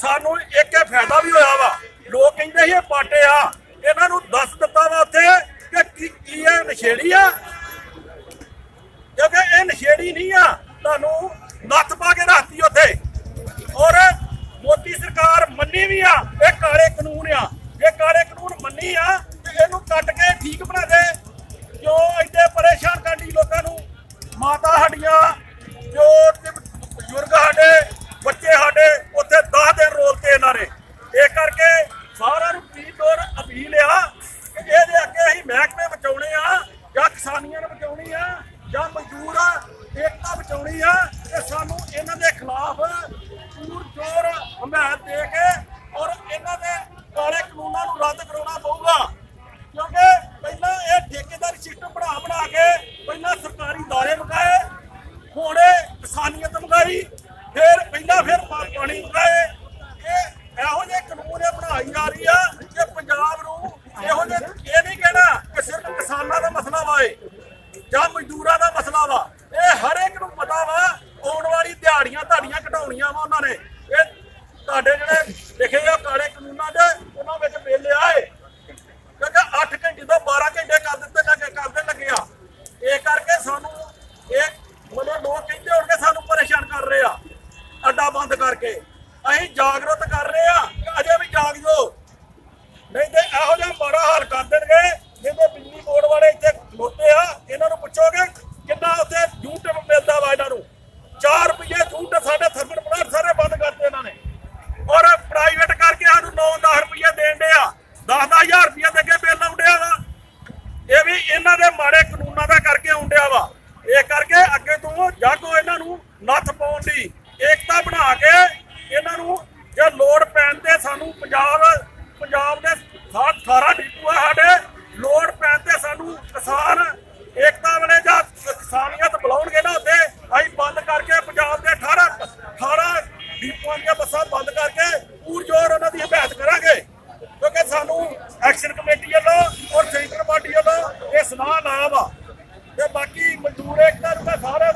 ਸਾਨੂੰ ਇੱਕ ਇਹ ਫਾਇਦਾ ਵੀ ਹੋਇਆ ਵਾ। ਲੋਕ ਕਹਿੰਦੇ ਸੀ ਇਹ ਪਾਟੇ ਆ। ਇਹਨਾਂ ਨੂੰ ਦੱਸ ਦਿੱਤਾ ਵਾ ਉੱਥੇ ਕਿ ਕੀ ਕੀ ਇਹ ਨਸ਼ੇੜੀ ਆ? ਕਿਉਂਕਿ ਇਹ ਨਸ਼ੇੜੀ ਨਹੀਂ ਆ। ਤੁਹਾਨੂੰ ਨੱਥ ਪਾ ਕੇ ਰੱਖਤੀ ਉੱਥੇ। ਔਰ ਮੋਦੀ ਸਰਕਾਰ ਮੰਨੀ ਵੀ ਆ। ਇਹ ਕਾਲੇ ਕਾਨੂੰਨ ਆ। ਇਹ ਕਾਲੇ ਕਾਨੂੰਨ ਮੰਨੀ ਆ, ਤੇ ਇਹਨੂੰ ਕੱਟ ਕੇ ਠੀਕ ਬਣਾ ਦੇ। ਬਚਾਉਣੀ ਆ ਤੇ ਸਾਨੂੰ ਇਹਨਾਂ ਦੇ ਖਿਲਾਫ ਪੂਰ ਜ਼ੋਰ ਹਮਾਇਤ ਦੇ ਕੇ ਔਰ ਇਹਨਾਂ ਦੇ ਕਾਲੇ ਕਾਨੂੰਨਾਂ ਨੂੰ ਰੱਦ ਕਰਾਉਣਾ ਪਊਗਾ। ਕਿਉਂਕਿ ਪਹਿਲਾਂ ਇਹ ਠੇਕੇਦਾਰੀ ਸਿਸਟਮ ਬਣਾ ਬਣਾ ਕੇ ਪਹਿਲਾਂ ਸਰਕਾਰੀ ਦਾਰੇ ਮਕਾਏ ਹੁਣ ਕਿਸਾਨੀਅਤ ਮਕਾਈ ਫਿਰ ਪਹਿਲਾਂ ਫਿਰ ਪਾਣੀ ਮਕਾਏ ਇਹ ਇਹੋ ਜਿਹੇ ਕਾਨੂੰਨ ਇਹ ਬਣਾਈ ਜਾ ਰਹੀ ਆ ਕਿ ਪੰਜਾਬ ਨੂੰ ਇਹੋ ਜਿਹੇ ਇਹ ਨਹੀਂ ਕਹਿਣਾ ਕਿ ਸਿਰਫ ਕਿਸਾਨਾਂ ਦਾ ਮਸਲਾ ਵਾ ਇਹ, ਜਾਂ ਮਜ਼ਦੂਰਾਂ ਦਾ ਮਸਲਾ ਵਾ। ਇਹ ਹਰ ਇੱਕ ਨੂੰ ਪਤਾ ਵਾ, ਆਉਣ ਵਾਲੀ ਦਿਹਾੜੀਆਂ ਧਾੜੀਆਂ ਘਟਾਉਣੀਆਂ ਵਾ ਉਹਨਾਂ ਨੇ। ਇਹ ਤੁਹਾਡੇ ਜਿਹੜੇ ਲਿਖੇ ਆ ਕਾਲੇ ਕਾਨੂੰਨਾਂ ਦੇ, ਉਹਨਾਂ ਵਿੱਚ ਬਿੱਲ ਆਏ ਕਿਉਂਕਿ 8 ਘੰਟੇ ਤੋਂ 12 ਘੰਟੇ ਕਰ ਦਿੱਤੇ ਲੱਗੇ ਕਰਦੇ ਲੱਗੇ ਆ। ਇਹ ਕਰਕੇ ਸਾਨੂੰ ਇਹ ਮਤਲਬ ਲੋਕ ਕਹਿੰਦੇ ਹੋਣਗੇ ਸਾਨੂੰ ਪਰੇਸ਼ਾਨ ਕਰ ਰਹੇ ਆ, ਅੱਡਾ ਬੰਦ ਕਰਕੇ। ਅਸੀਂ ਜਾਗਰੂਕ 10-10000 ਰੁਪਏ ਦੇ ਕੇ ਬਿੱਲ ਆਉਂਦਿਆ ਵਾ। ਇਹ ਵੀ ਇਹਨਾਂ ਦੇ ਮਾੜੇ ਕਾਨੂੰਨਾਂ ਦਾ ਕਰਕੇ ਆਉਂਦਿਆ ਵਾ। ਇਹ ਕਰਕੇ ਅੱਗੇ ਤੋਂ ਜਾਗੋ ਇਹਨਾਂ ਨੂੰ ਨੱਥ ਪਾਉਣ ਦੀ ਏਕਤਾ ਬਣਾ ਕੇ ਇਹਨਾਂ ਨੂੰ ਜੇ ਲੋੜ ਪੈਣ ਤੇ ਸਾਨੂੰ ਪੰਜਾਬ ਔਰ ਲਾਇਆ ਵਾ ਤੇ ਬਾਕੀ ਮਜ਼ਦੂਰ ਇੱਕ ਨੂੰ ਸਾਰਿਆਂ ਨੂੰ